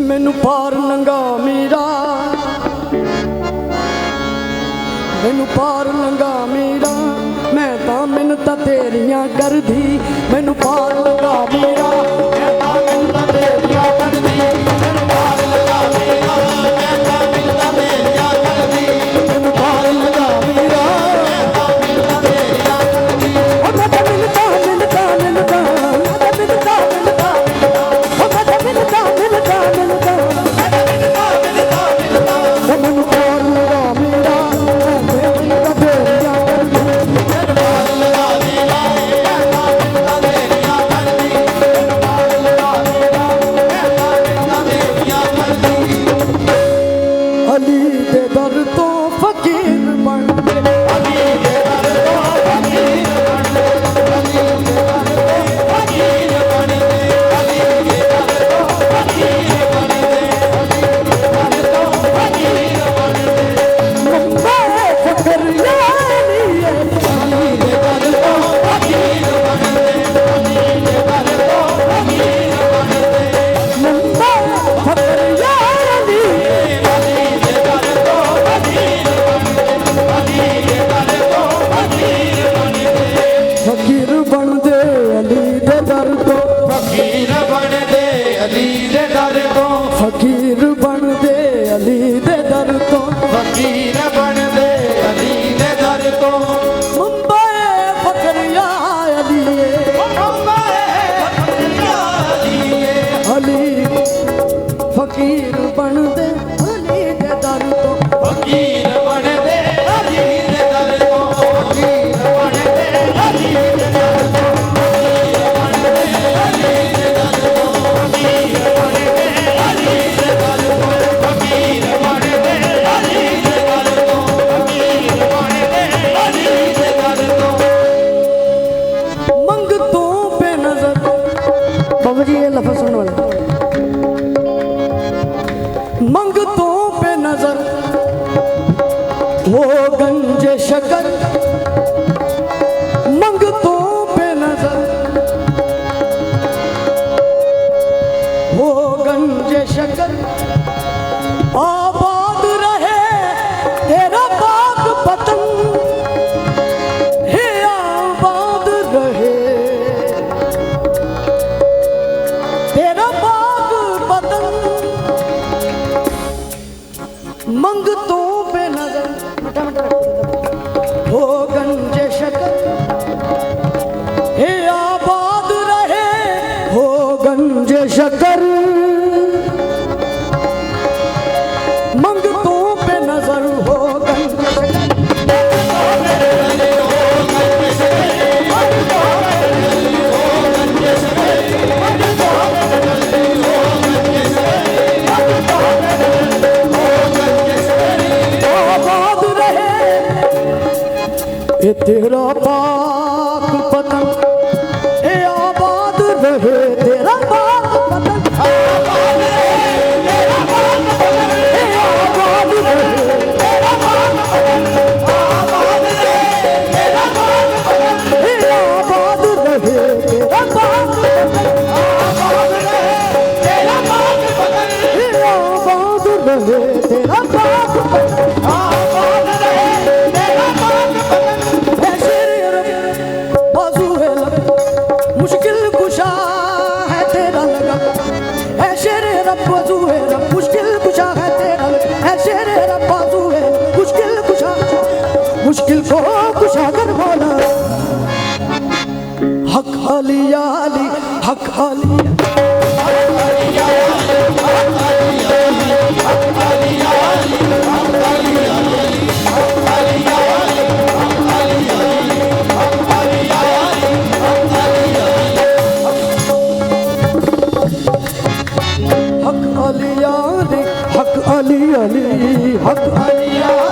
ਮੈਨੂੰ ਪਾਰ ਨੰਗਾ ਮੀਰਾ। ਮੈਨੂੰ ਪਾਰ ਲੰਗਾ ਮੀਰਾ। ਮੈਂ ਤਾਂ ਮਿੰਨਤਾਂ ਤੇਰੀਆਂ ਕਰਦੀ। ਮੈਨੂੰ ਪਾਰ ਲੰਗਾ ਮੇਰਾ। ਪੀਰ ਬਣ अंग तो पे नज़र। वो गंजे शकल मंग तो पे नज़र। वो गंजे शकल पेश कर मुश्किल को कुशागर वाला हक हलियाली हक हलिया हक अली अली हक अली अली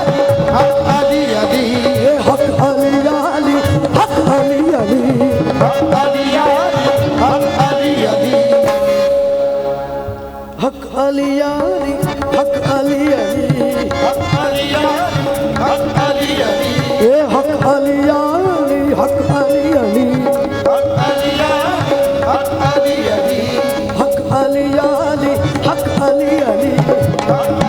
ali ali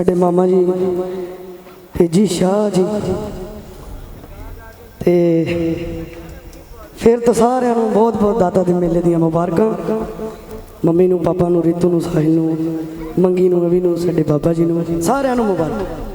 ਸਾਡੇ ਮਾਮਾ ਜੀ ਤੇਜੀ ਸ਼ਾਹ ਜੀ। ਤੇ ਫਿਰ ਤਾਂ ਸਾਰਿਆਂ ਨੂੰ ਬਹੁਤ ਬਹੁਤ ਦਾਤਾ ਦੇ ਮੇਲੇ ਦੀਆਂ ਮੁਬਾਰਕਾਂ। ਮੰਮੀ ਨੂੰ, ਪਾਪਾ ਨੂੰ, ਰੀਤੂ ਨੂੰ, ਸਾਹਿਲ ਨੂੰ, ਮੰਗੀ ਨੂੰ, ਰਵੀ ਨੂੰ, ਸਾਡੇ ਬਾਬਾ ਜੀ ਨੂੰ, ਸਾਰਿਆਂ ਨੂੰ ਮੁਬਾਰਕ।